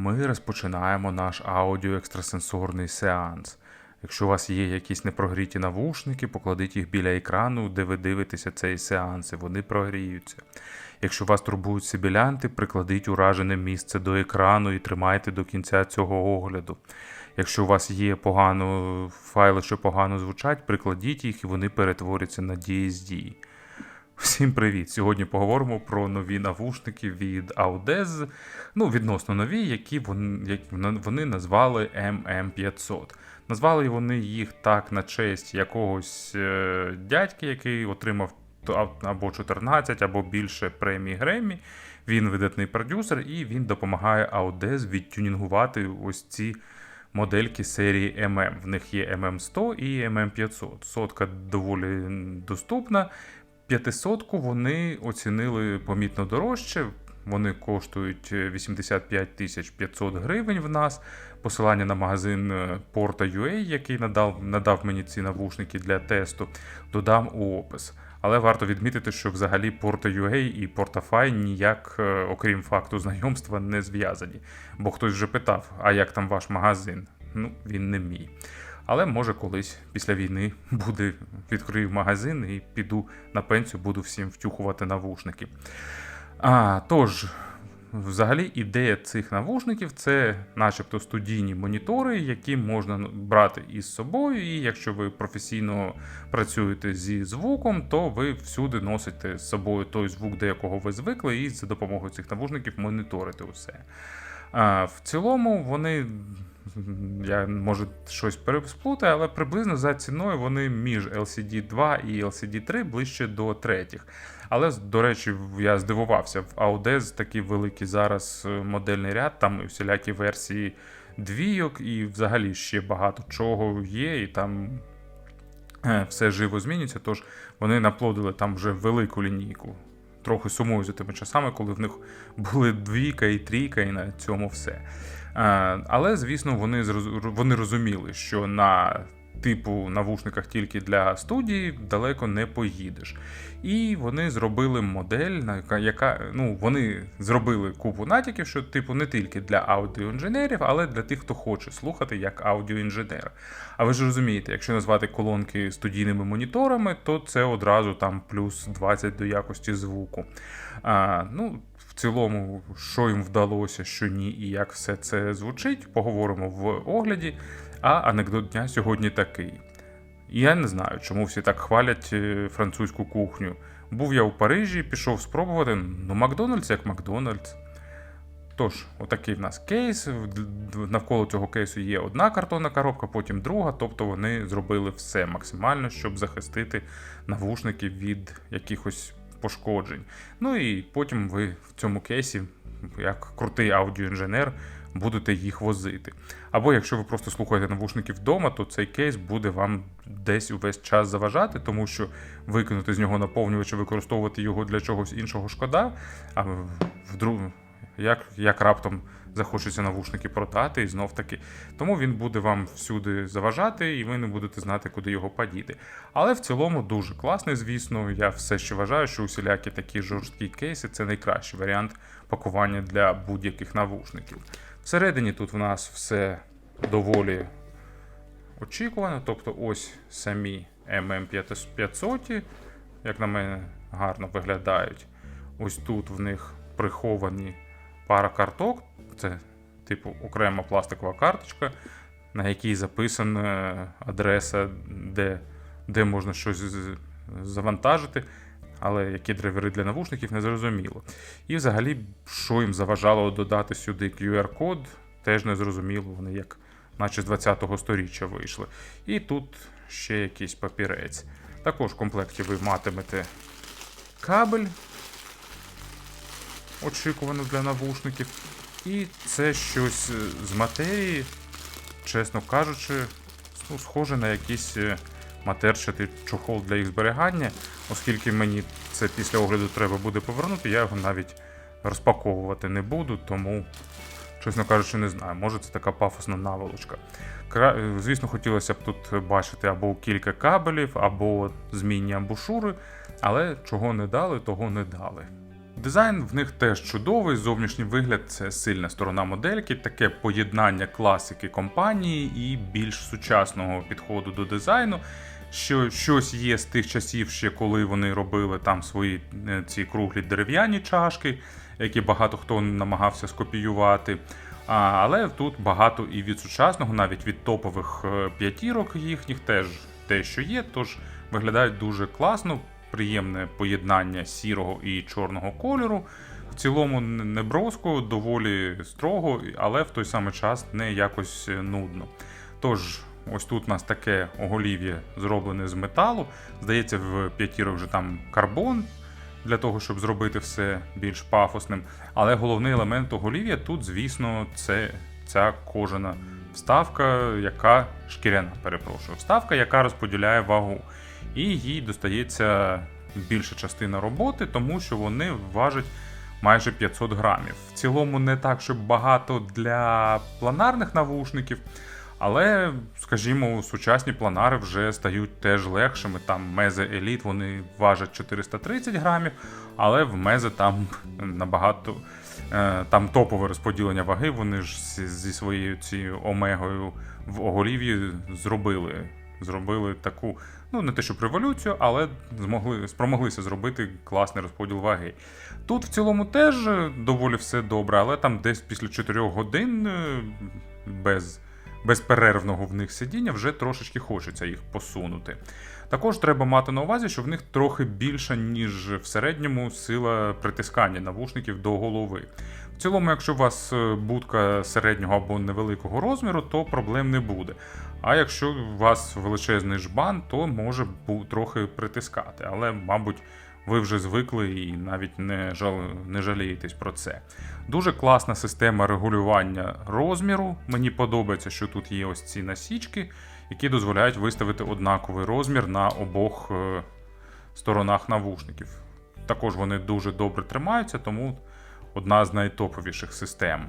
Ми розпочинаємо наш аудіоекстрасенсорний сеанс. Якщо у вас є якісь непрогріті навушники, покладіть їх біля екрану, де ви дивитеся цей сеанс, і вони прогріються. Якщо вас турбують сибілянти, прикладіть уражене місце до екрану і тримайте до кінця цього огляду. Якщо у вас є погано файли, що погано звучать, прикладіть їх і вони перетворяться на DSD. Всім привіт! Сьогодні поговоримо про нові навушники від Audez, ну, відносно нові, які вони, вони назвали MM500. Назвали вони їх так на честь якогось е, дядьки, який отримав або 14, або більше премій Греммі. Він видатний продюсер, і він допомагає Audez відтюнінгувати ось ці модельки серії MM. В них є MM100 і MM500. Сотка доволі доступна. 500 вони оцінили помітно дорожче. Вони коштують е, 85 тисяч 500 гривень в нас. Посилання на магазин е, Porta.ua, який надав, надав мені ці навушники для тесту, додам у опис. Але варто відмітити, що взагалі Porta.ua і Portafy ніяк, е, окрім факту знайомства, не зв'язані. Бо хтось вже питав, а як там ваш магазин? Ну, він не мій. Але може колись після війни буде відкрию магазин і піду на пенсію, буду всім втюхувати навушники. А, тож, взагалі, ідея цих навушників це, начебто, студійні монітори, які можна брати із собою. І якщо ви професійно працюєте зі звуком, то ви всюди носите з собою той звук, до якого ви звикли, і за допомогою цих навушників моніторите усе. А, в цілому вони. Я може щось пересплутаю, але приблизно за ціною вони між LCD 2 і LCD 3 ближче до третіх. Але, до речі, я здивувався, в Audez такий великий зараз е, модельний ряд, там і всілякі версії двійок, і взагалі ще багато чого є, і там е, все живо змінюється. Тож вони наплодили там вже велику лінійку. Трохи сумую за тими часами, коли в них були двійка і трійка, і на цьому все. Е, Але, звісно, вони, вони розуміли, що на типу навушниках тільки для студії далеко не поїдеш. І вони зробили модель, яка- ну вони зробили купу натяків, що типу не тільки для аудіоінженерів, але для тих, хто хоче слухати як аудіоінженер. А ви ж розумієте, якщо назвати колонки студійними моніторами, то це одразу там плюс 20 до якості звуку. А, ну, в цілому, що їм вдалося, що ні, і як все це звучить, поговоримо в огляді. А анекдот дня сьогодні такий. Я не знаю, чому всі так хвалять е, французьку кухню. Був я у Парижі, пішов спробувати. Ну, Макдональдс як Макдональдс. Тож, отакий в нас кейс. Навколо цього кейсу є одна картонна коробка, потім друга. Тобто вони зробили все максимально, щоб захистити навушники від якихось пошкоджень. Ну і потім ви в цьому кейсі, як крутий аудіоінженер, будете їх возити. Або якщо ви просто слухаєте навушники вдома, то цей кейс буде вам десь увесь час заважати, тому що викинути з нього наповнювач використовувати його для чогось іншого шкода. А вдруг як, як раптом захочеться навушники продати, і знов таки. Тому він буде вам всюди заважати, і ви не будете знати, куди його подіти. Але в цілому дуже класний, звісно. Я все ще вважаю, що усілякі такі жорсткі кейси це найкращий варіант пакування для будь-яких навушників. Всередині тут в нас все доволі очікувано, тобто ось самі MM500, як на мене, гарно виглядають. Ось тут в них приховані пара карток, це типу окрема пластикова карточка, на якій записана адреса, де, де можна щось завантажити. Але які драйвери для навушників не зрозуміло. І взагалі, що їм заважало додати сюди QR-код, теж не зрозуміло. Вони як наче з 20-го сторіччя вийшли. І тут ще якийсь папірець. Також в комплекті ви матимете кабель, очікувано для навушників. І це щось е, з матерії, чесно кажучи, ну, схоже на якийсь е, матерчатий чохол для їх зберігання, оскільки мені це після огляду треба буде повернути, я його навіть розпаковувати не буду, тому, чесно кажучи, не знаю. Може це така пафосна наволочка. Е, Звісно, хотілося б тут бачити або кілька кабелів, або змінні амбушури, але чого не дали, того не дали. Дизайн в них теж чудовий, зовнішній вигляд це сильна сторона модельки, таке поєднання класики компанії і більш сучасного підходу до дизайну. Що щось є з тих часів, ще коли вони робили там свої е, ці круглі дерев'яні чашки, які багато хто намагався скопіювати. А, але тут багато і від сучасного, навіть від топових е, п'ятірок їхніх теж те, що є, тож виглядають дуже класно, приємне поєднання сірого і чорного кольору. В цілому не броско, доволі строго, але в той самий час не якось е, нудно. Тож, ось тут у нас таке оголів'я зроблене з металу. Здається, в п'ятірок вже там карбон для того, щоб зробити все більш пафосним. Але головний елемент оголів'я тут, звісно, це ця кожана вставка, яка шкіряна, перепрошую, вставка, яка розподіляє вагу. І їй достається більша частина роботи, тому що вони важать майже 500 грамів. В цілому не так, щоб багато для планарних навушників. Але, скажімо, сучасні планари вже стають теж легшими. Там Мезе Elite вони важать 430 грамів, але в Мезе там набагато е, там топове розподілення ваги. Вони ж зі своєю цією омегою в оголів'ї зробили. Зробили таку, ну не те, що революцію, але змогли спромоглися зробити класний розподіл ваги. Тут в цілому теж е, доволі все добре, але там десь після 4 годин е, без безперервного в них сидіння вже трошечки хочеться їх посунути. Також треба мати на увазі, що в них трохи більша, ніж в середньому сила притискання навушників до голови. В цілому, якщо у вас е, будка середнього або невеликого розміру, то проблем не буде. А якщо у вас величезний жбан, то може трохи притискати. Але, мабуть, ви вже звикли і навіть не, жал... не жалієтесь про це. Дуже класна система регулювання розміру. Мені подобається, що тут є ось ці насічки, які дозволяють виставити однаковий розмір на обох е, сторонах навушників. Також вони дуже добре тримаються, тому одна з найтоповіших систем.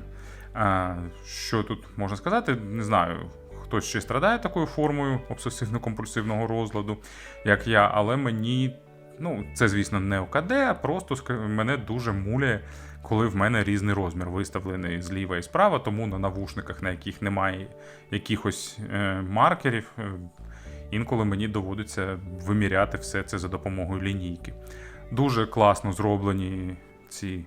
Е, Що тут можна сказати? Не знаю. Хтось ще страдає такою формою обсесивно-компульсивного розладу, як я, але мені, ну, це, звісно, не ОКД, а просто мене дуже муляє, коли в мене різний розмір виставлений зліва і справа, тому на навушниках, на яких немає якихось е, маркерів, е, інколи мені доводиться виміряти все це за допомогою лінійки. Дуже класно зроблені ці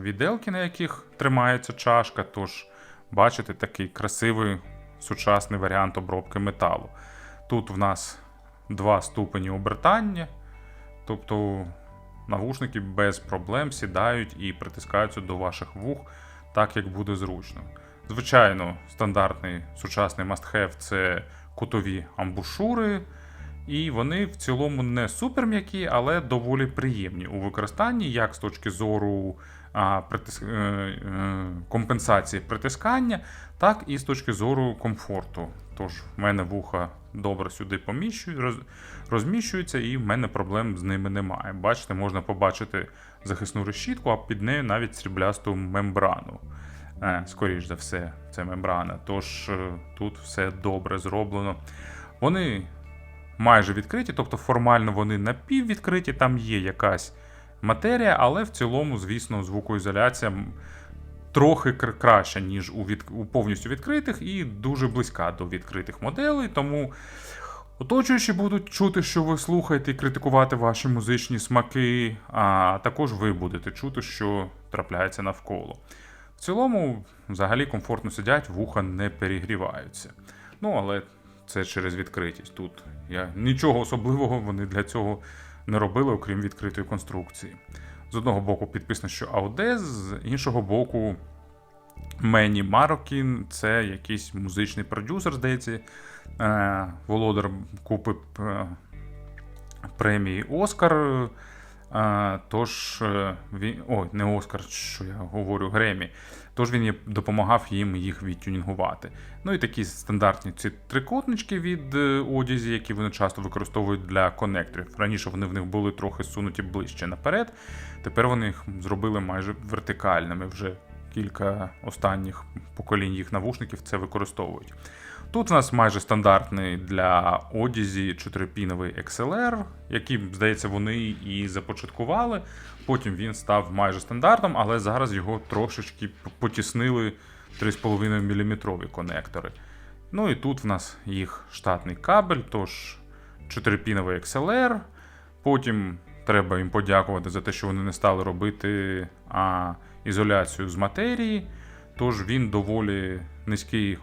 віделки, на яких тримається чашка. Тож, бачите, такий красивий сучасний варіант обробки металу. Тут в нас два ступені обертання, тобто навушники без проблем сідають і притискаються до ваших вух так, як буде зручно. Звичайно, стандартний сучасний must-have – це кутові амбушури, і вони в цілому не супер м'які, але доволі приємні у використанні, як з точки зору а, притис... е, е, компенсації притискання, так і з точки зору комфорту. Тож в мене вуха добре сюди поміщують, роз... розміщуються, і в мене проблем з ними немає. Бачите, можна побачити захисну решітку, а під нею навіть сріблясту мембрану. Е, скоріш за все, це мембрана. Тож тут все добре зроблено. Вони майже відкриті, тобто формально вони напіввідкриті, там є якась матерія, але в цілому, звісно, звукоізоляція трохи кр- краща, ніж у, від... у повністю відкритих, і дуже близька до відкритих моделей. Тому оточуючі будуть чути, що ви слухаєте і критикувати ваші музичні смаки, а також ви будете чути, що трапляється навколо. В цілому, взагалі комфортно сидять, вуха не перегріваються. Ну, але це через відкритість. Тут я нічого особливого вони для цього не робили, окрім відкритої конструкції. З одного боку підписано, що Audes, з іншого боку, Мені Марокін це якийсь музичний продюсер, здається, е, володар купи е, премії Оскар. Е, тож він. Ой, не Оскар, що я говорю, Гремі. Тож він допомагав їм їх відтюнінгувати. Ну і такі стандартні ці трикутнички від е, одязі, які вони часто використовують для конекторів. Раніше вони в них були трохи сунуті ближче наперед. Тепер вони їх зробили майже вертикальними. Вже кілька останніх поколінь їх навушників це використовують. Тут у нас майже стандартний для одязі 4-піновий XLR, який, здається, вони і започаткували. Потім він став майже стандартом, але зараз його трошечки потіснили 3,5 мм конектори. Ну і тут в нас їх штатний кабель, тож 4-піновий XLR. Потім треба їм подякувати за те, що вони не стали робити а, ізоляцію з матерії. Тож він доволі низький,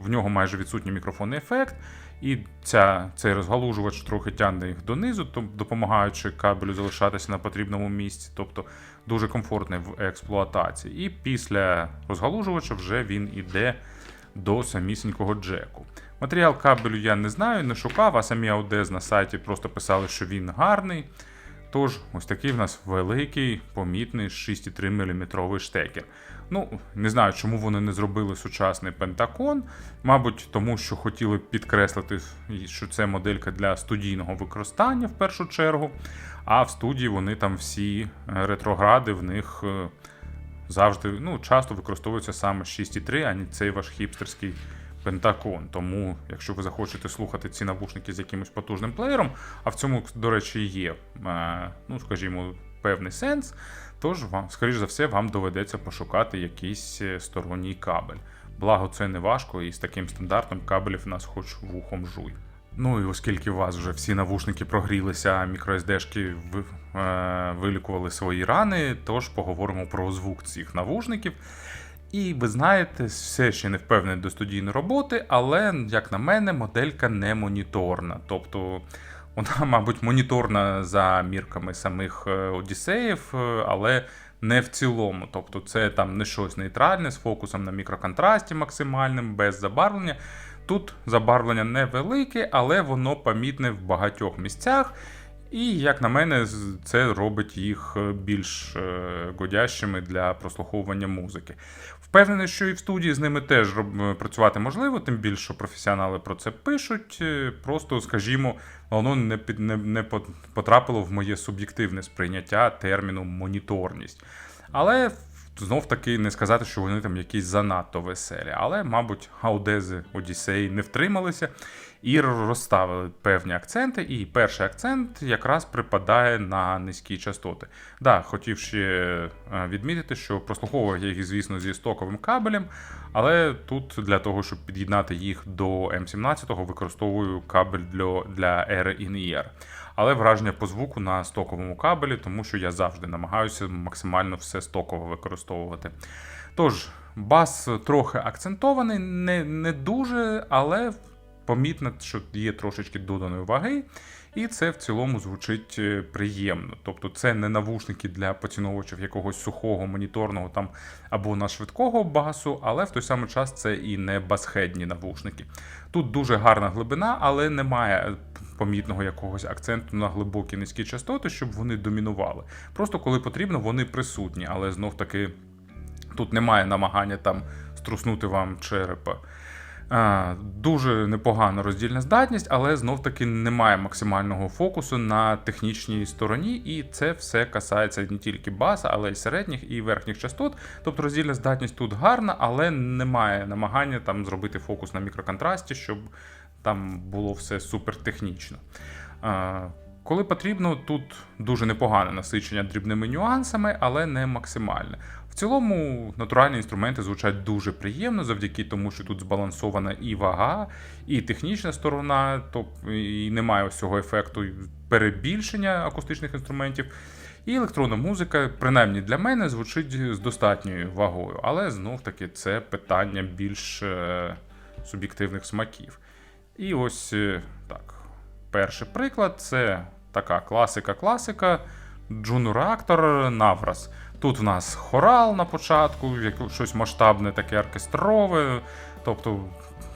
в нього майже відсутній мікрофонний ефект. І ця, цей розгалужувач трохи тягне їх донизу, допомагаючи кабелю залишатися на потрібному місці. Тобто дуже комфортний в експлуатації. І після розгалужувача вже він іде до самісінького джеку. Матеріал кабелю я не знаю, не шукав, а самі Audez на сайті просто писали, що він гарний. Тож, ось такий в нас великий, помітний 6,3 мм штекер. Ну, не знаю, чому вони не зробили сучасний пентакон. Мабуть, тому що хотіли підкреслити, що це моделька для студійного використання в першу чергу. А в студії вони там всі е, ретрогради, в них е, завжди ну, часто використовується саме 6,3, а не цей ваш хіпстерський пентакон. Тому, якщо ви захочете слухати ці навушники з якимось потужним плеєром, а в цьому, до речі, є, е, ну, скажімо, певний сенс, тож вам, скоріш за все, вам доведеться пошукати якийсь е, сторонній кабель. Благо, це не важко, і з таким стандартом кабелів нас хоч вухом жуй. Ну і оскільки у вас вже всі навушники прогрілися, а мікроSD-шки е, вилікували свої рани, тож поговоримо про звук цих навушників. І ви знаєте, все ще не впевнений до студійної роботи, але, як на мене, моделька не моніторна. Тобто вона, мабуть, моніторна за мірками самих е, Одіссеїв, е, але не в цілому. Тобто, це там не щось нейтральне з фокусом на мікроконтрасті максимальним, без забарвлення. Тут забарвлення невелике, але воно помітне в багатьох місцях. І, як на мене, це робить їх е, більш е, годящими для прослуховування музики. Впевнений, що і в студії з ними теж е, працювати можливо, тим більше професіонали про це пишуть. Просто, скажімо, воно не, не, не потрапило в моє суб'єктивне сприйняття терміну моніторність. Але знов таки не сказати, що вони там якісь занадто веселі. Але, мабуть, аудези Одіссеї не втрималися і розставили певні акценти. І перший акцент якраз припадає на низькі частоти. Да, хотів ще е, відмітити, що прослуховував я їх, звісно, зі стоковим кабелем, але тут для того, щоб під'єднати їх до М17, використовую кабель для, для in-ear. Але враження по звуку на стоковому кабелі, тому що я завжди намагаюся максимально все стоково використовувати. Тож, бас трохи акцентований, не, не дуже, але помітно, що є трошечки доданої ваги, і це в цілому звучить е, приємно. Тобто, це не навушники для поціновувачів якогось сухого моніторного там або на швидкого басу, але в той самий час це і не басхедні навушники. Тут дуже гарна глибина, але немає помітного якогось акценту на глибокі низькі частоти, щоб вони домінували. Просто коли потрібно, вони присутні, але знов таки тут немає намагання там струснути вам черепа. А, Дуже непогана роздільна здатність, але знов таки немає максимального фокусу на технічній стороні, і це все касається не тільки баса, але й середніх і верхніх частот. Тобто роздільна здатність тут гарна, але немає намагання там зробити фокус на мікроконтрасті, щоб там було все супертехнічно. А, Коли потрібно, тут дуже непогане насичення дрібними нюансами, але не максимальне. В цілому натуральні інструменти звучать дуже приємно, завдяки тому, що тут збалансована і вага, і технічна сторона, тобто і немає ось цього ефекту перебільшення акустичних інструментів. І електронна музика, принаймні для мене, звучить з достатньою вагою, але знов таки це питання більш е, суб'єктивних смаків. І ось е, так. Перший приклад це така класика-класика. Reactor Navras. Тут в нас хорал на початку, щось масштабне, таке оркестрове. Тобто,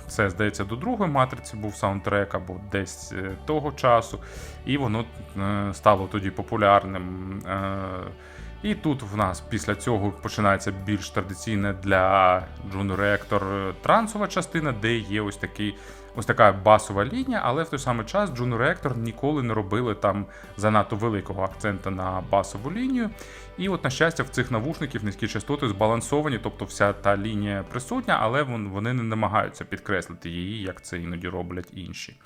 це, здається, до другої матриці був саундтрек або десь е, того часу. І воно е, стало тоді популярним. Е, І тут в нас після цього починається більш традиційна для Juno Reactor трансова частина, де є ось такий. Ось така басова лінія, але в той самий час Juno Reactor ніколи не робили там занадто великого акцента на басову лінію. І от, на щастя, в цих навушників низькі частоти збалансовані, тобто вся та лінія присутня, але вони не намагаються підкреслити її, як це іноді роблять інші.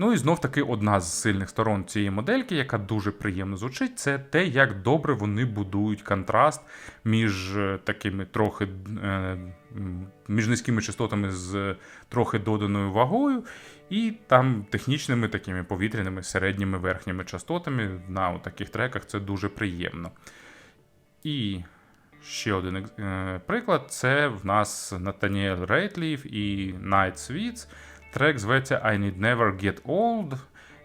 Ну і знов таки одна з сильних сторон цієї модельки, яка дуже приємно звучить, це те, як добре вони будують контраст між е, такими трохи е, між низькими частотами з трохи доданою вагою, і там технічними такими повітряними середніми верхніми частотами на таких треках це дуже приємно. І ще один е, приклад: це в нас Натаніель Рейтлів і Night Sweets. Трек зветься I Need Never Get Old.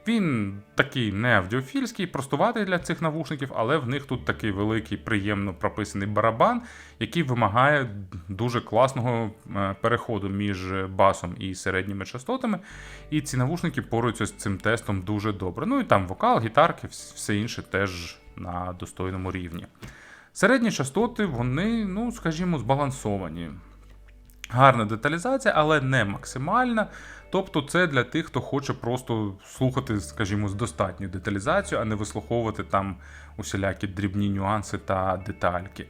Він такий не аудіофільський, простуватий для цих навушників, але в них тут такий великий, приємно прописаний барабан, який вимагає дуже класного е, переходу між басом і середніми частотами. І ці навушники поруються з цим тестом дуже добре. Ну і там вокал, гітарки, все інше теж на достойному рівні. Середні частоти, вони, ну, скажімо, збалансовані. Гарна деталізація, але не максимальна. Тобто це для тих, хто хоче просто слухати, скажімо, з достатньою деталізацією, а не вислуховувати там усілякі дрібні нюанси та детальки.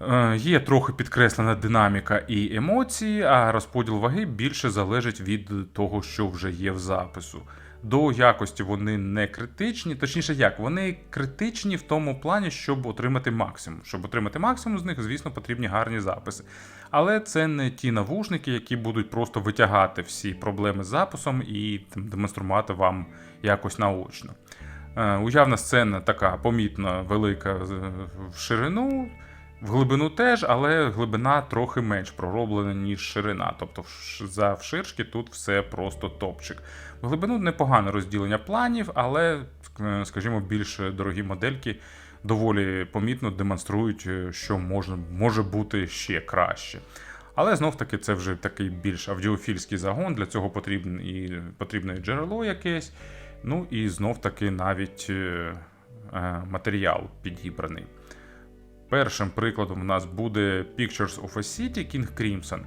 Е, Є трохи підкреслена динаміка і емоції, а розподіл ваги більше залежить від того, що вже є в запису. До якості вони не критичні, точніше, як вони критичні в тому плані, щоб отримати максимум. Щоб отримати максимум з них, звісно, потрібні гарні записи. Але це не ті навушники, які будуть просто витягати всі проблеми з записом і демонструвати вам якось наочно. Е, уявна сцена така помітно велика в ширину. В глибину теж, але глибина трохи менш пророблена, ніж ширина. Тобто за вширшки тут все просто топчик. В глибину непогане розділення планів, але, скажімо, більш дорогі модельки доволі помітно демонструють, що може, може бути ще краще. Але знов таки це вже такий більш аудіофільський загон, для цього потрібне і потрібне джерело якесь. Ну і знов таки навіть е, матеріал підібраний. Першим прикладом у нас буде Pictures of a City King Crimson.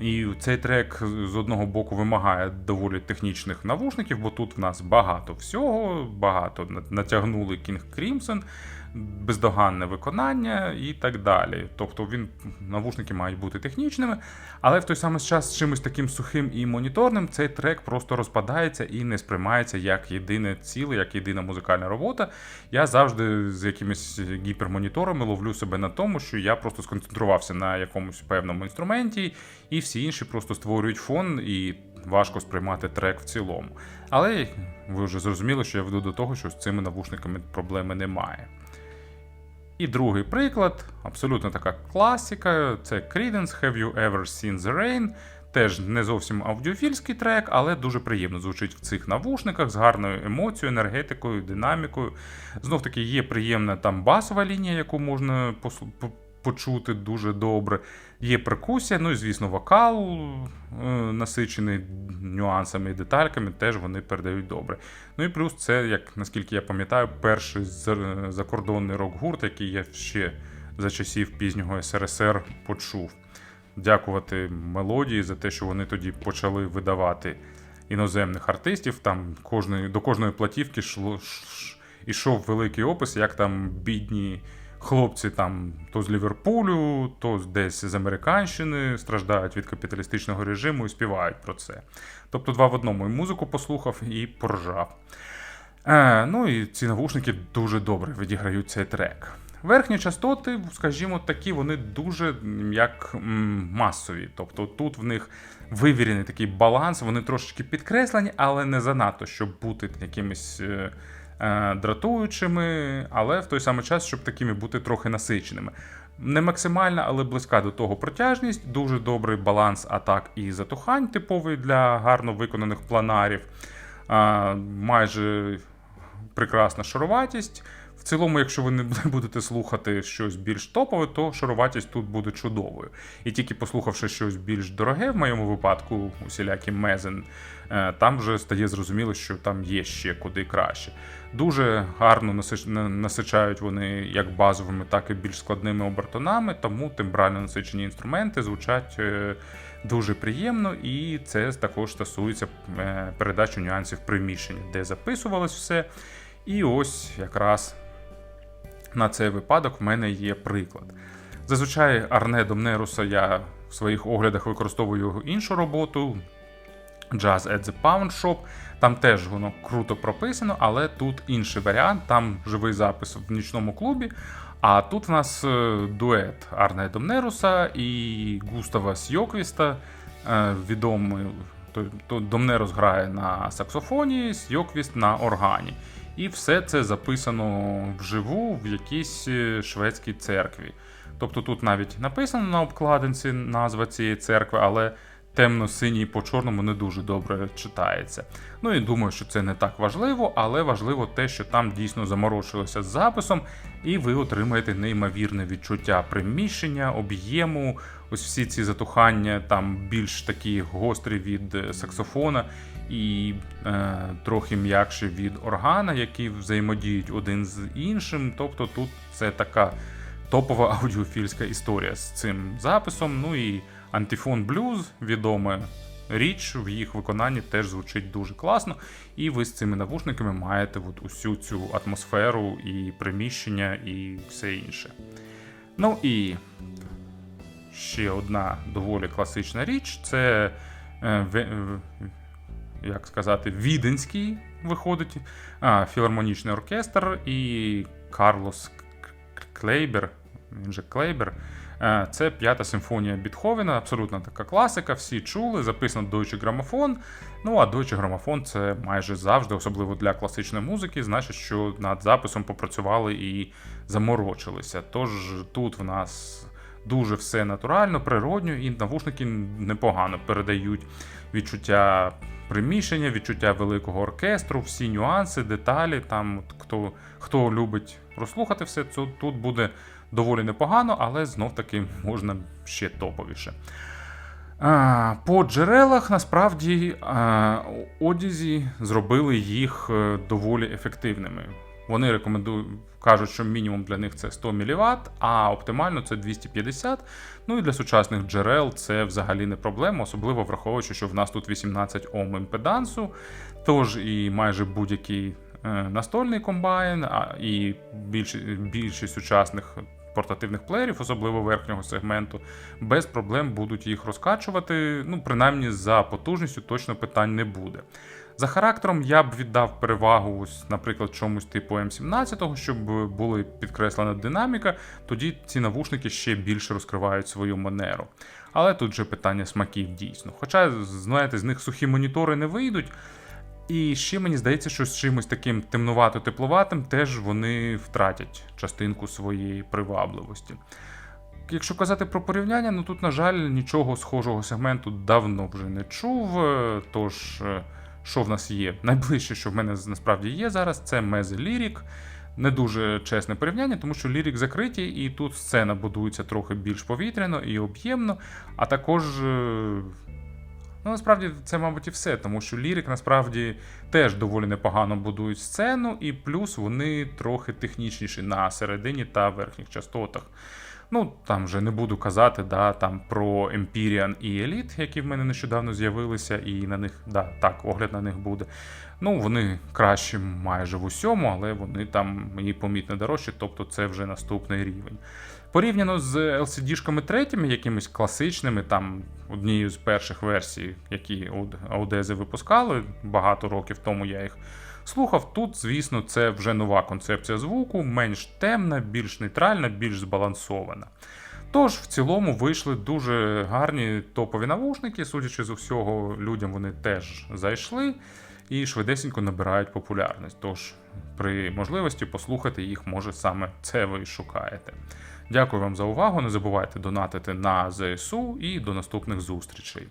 І цей трек з одного боку вимагає доволі технічних навушників, бо тут в нас багато всього, багато натягнули King Crimson бездоганне виконання і так далі. Тобто він навушники мають бути технічними, але в той самий час чимось таким сухим і моніторним цей трек просто розпадається і не сприймається як єдине ціле, як єдина музикальна робота. Я завжди з якимись гіпермоніторами ловлю себе на тому, що я просто сконцентрувався на якомусь певному інструменті, і всі інші просто створюють фон і. Важко сприймати трек в цілому. Але ви вже зрозуміли, що я веду до того, що з цими навушниками проблеми немає. І другий приклад, абсолютно така класика, це Creedence Have You Ever Seen The Rain. Теж не зовсім аудіофільський трек, але дуже приємно звучить в цих навушниках з гарною емоцією, енергетикою, динамікою. Знов таки є приємна там басова лінія, яку можна почути дуже добре. Є перкусія, ну і, звісно, вокал е, насичений нюансами і детальками, теж вони передають добре. Ну і плюс це, як наскільки я пам'ятаю, перший закордонний рок-гурт, який я ще за часів пізнього СРСР почув. Дякувати мелодії за те, що вони тоді почали видавати іноземних артистів. Там кожної, До кожної платівки йшов великий опис, як там бідні хлопці там то з Ліверпулю, то десь з Американщини страждають від капіталістичного режиму і співають про це. Тобто, два в одному і музику послухав і поржав. Е, Ну і ці навушники дуже добре відіграють цей трек. Верхні частоти, скажімо, такі, вони дуже як масові. Тобто тут в них вивірений такий баланс, вони трошечки підкреслені, але не занадто, щоб бути якимись е, дратуючими, але в той самий час, щоб такими бути трохи насиченими. Не максимальна, але близька до того протяжність, дуже добрий баланс атак і затухань, типовий для гарно виконаних планарів. Майже прекрасна шаруватість. В цілому, якщо ви не будете слухати щось більш топове, то шаруватість тут буде чудовою. І тільки послухавши щось більш дороге, в моєму випадку, усілякі мезен, е, там вже стає зрозуміло, що там є ще куди краще. Дуже гарно насичають вони як базовими, так і більш складними обертонами, тому тембрально насичені інструменти звучать е, дуже приємно, і це також стосується е, передачі нюансів приміщення, де записувалось все. І ось якраз на цей випадок в мене є приклад. Зазвичай Арне Домнеруса я в своїх оглядах використовую його іншу роботу. Jazz at the Pound Shop. Там теж воно круто прописано, але тут інший варіант. Там живий запис в нічному клубі. А тут в нас е, дует Арне Домнеруса і Густава Сьоквіста. Е, Відомий Домнерус грає на саксофоні, Сьоквіст на органі. І все це записано вживу в якійсь е, шведській церкві. Тобто тут навіть написано на обкладинці назва цієї церкви, але темно-синій по чорному не дуже добре читається. Ну і думаю, що це не так важливо, але важливо те, що там дійсно заморочилося з записом, і ви отримаєте неймовірне відчуття приміщення, об'єму. Ось всі ці затухання там більш такі гострі від е, саксофона і е, трохи м'якші від органа, які взаємодіють один з іншим. Тобто тут це така топова аудіофільська історія з цим записом. Ну і Антифон Блюз, відома річ в їх виконанні теж звучить дуже класно. І ви з цими навушниками маєте от усю цю атмосферу і приміщення, і все інше. Ну і ще одна доволі класична річ це. е, Як сказати, віденський виходить філармонічний оркестр і Карлос Клейбер, він же Клейбер. Е, Це п'ята симфонія Бітховена, абсолютно така класика, всі чули, записано Deutsche Grammophon. Ну а Deutsche Grammophon це майже завжди, особливо для класичної музики, значить, що над записом попрацювали і заморочилися. Тож тут в нас дуже все натурально, природньо, і навушники непогано передають відчуття приміщення, відчуття великого оркестру, всі нюанси, деталі. Там хто, хто любить розслухати все, це тут буде доволі непогано, але знов таки можна ще топовіше. По джерелах насправді а, одязі зробили їх е, доволі ефективними. Вони рекомендують, кажуть, що мінімум для них це 100 мВт, а оптимально це 250. Ну і для сучасних джерел це взагалі не проблема, особливо враховуючи, що в нас тут 18 Ом імпедансу, тож і майже будь-який е, настольний комбайн, і більшість сучасних портативних плеєрів, особливо верхнього сегменту, без проблем будуть їх розкачувати. Ну, принаймні за потужністю точно питань не буде. За характером я б віддав перевагу, ось, наприклад, чомусь типу М17, щоб була підкреслена динаміка, тоді ці навушники ще більше розкривають свою манеру. Але тут же питання смаків дійсно. Хоча, знаєте, з них сухі монітори не вийдуть. І ще мені здається, що з чимось таким темнувато-тепловатим теж вони втратять частинку своєї привабливості. Якщо казати про порівняння, ну тут, на жаль, нічого схожого сегменту давно вже не чув. е, Тож, е, що в нас є? Найближче, що в мене насправді є зараз, це Meze Lyric. Не дуже чесне порівняння, тому що Lyric закриті, і тут сцена будується трохи більш повітряно і об'ємно, а також. е, Ну, насправді це, мабуть, і все, тому що лірик насправді теж доволі непогано будують сцену, і плюс вони трохи технічніші на середині та верхніх частотах. Ну, там вже не буду казати да, там про Empyrean і Elite, які в мене нещодавно з'явилися, і на них, да, так, огляд на них буде. Ну, вони кращі майже в усьому, але вони там мені помітно дорожчі, тобто це вже наступний рівень. Порівняно з LCD-шками третіми, якимись класичними, там однією з перших версій, які Аудези випускали багато років тому я їх слухав. Тут, звісно, це вже нова концепція звуку, менш темна, більш нейтральна, більш збалансована. Тож, в цілому вийшли дуже гарні топові навушники. Судячи з усього, людям вони теж зайшли і швидесенько набирають популярність. Тож, при можливості послухати їх, може саме це ви шукаєте. Дякую вам за увагу. Не забувайте донатити на ЗСУ і до наступних зустрічей.